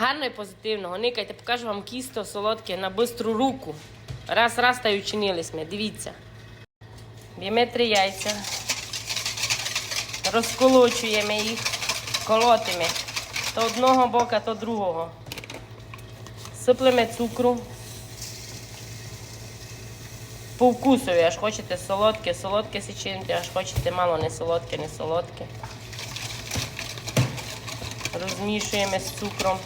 Гарно і позитивно. Никайте, покажу вам кісто солодке на бистру руку. Раз, раз та й учинились ми. Дивіться. Б'ємо три яйця. Розколочуємо їх, колотимо. То одного бока, то другого. Сиплемо цукру. По вкусові, аж хочете солодке, солодке сичинки, аж хочете мало не солодке, не солодке. Розмішуємо з цукром.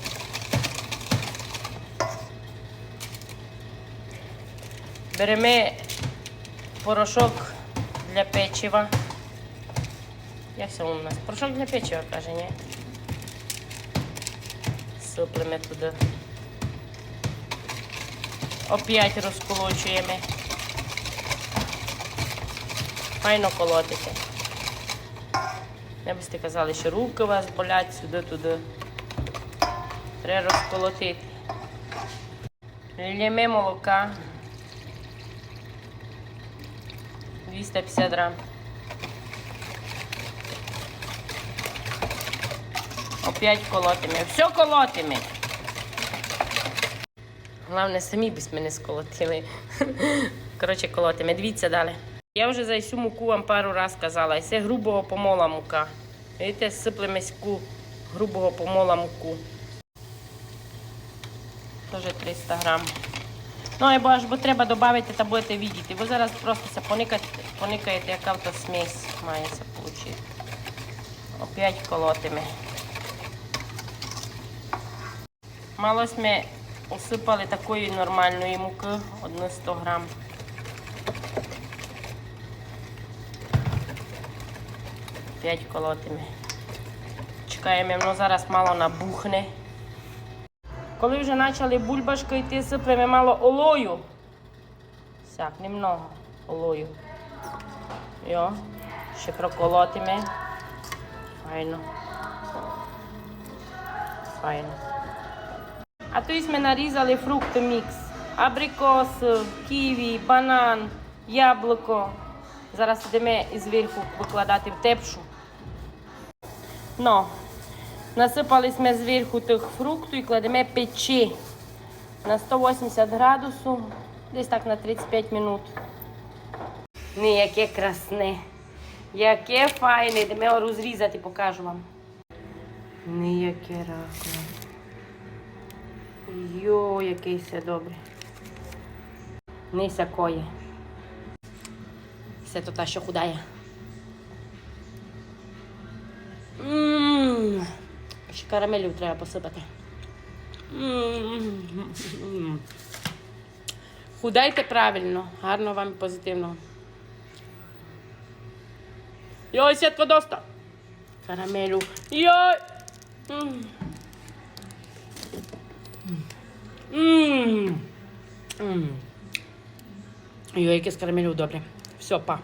Беремо порошок для печива. Як це у нас? Порошок для печива, каже, ні? Сиплемо туди. Оп'ять розколочуємо. Файно колотите. Я би сте казали, що руки у вас болять сюди-туди. Треба розколотити. Лємо молока. 250 грам. Опять колотимо. Все колотимо. Головне, самі б мене сколотили. Коротше, колотимо. Дивіться далі. Я вже за цю муку вам пару раз казала. Це грубого помола мука. Видите, сиплемо ску грубого помола муку. Теж 300 грам. Ну, або аж бо треба додати та будете видіти. Ви зараз просто це поникаєте, поникаєте, яка то смесь мається вийти. Опять колотимо. Мало ми усипали такої нормальної муки, одну 100 грам. П'ять колотимо. Чекаємо, воно зараз мало набухне. Коли вже почали бульбашки йти, сиплемо мало олою. Так, немного олою. Йо, ще проколотимо. Файно. Файно. А тут ми нарізали фрукти мікс. Абрикос, ківі, банан, яблуко. Зараз йдемо зверху викладати в тепшу. Ну, насипали ми зверху тих фруктів і кладемо печі на 180 градусів, десь так на 35 минут. Не, яке красне. Яке файне. Йдемо його розрізати, покажу вам. Не, яке рако. Йо, який все добре. Не сякоє. Все то та, що худає. Ще карамелю треба посипати. Худайте правильно, гарно вам і позитивно. Йой, сітко доста. Карамелю. Йой. Йой, яке карамелю добре. Все, па.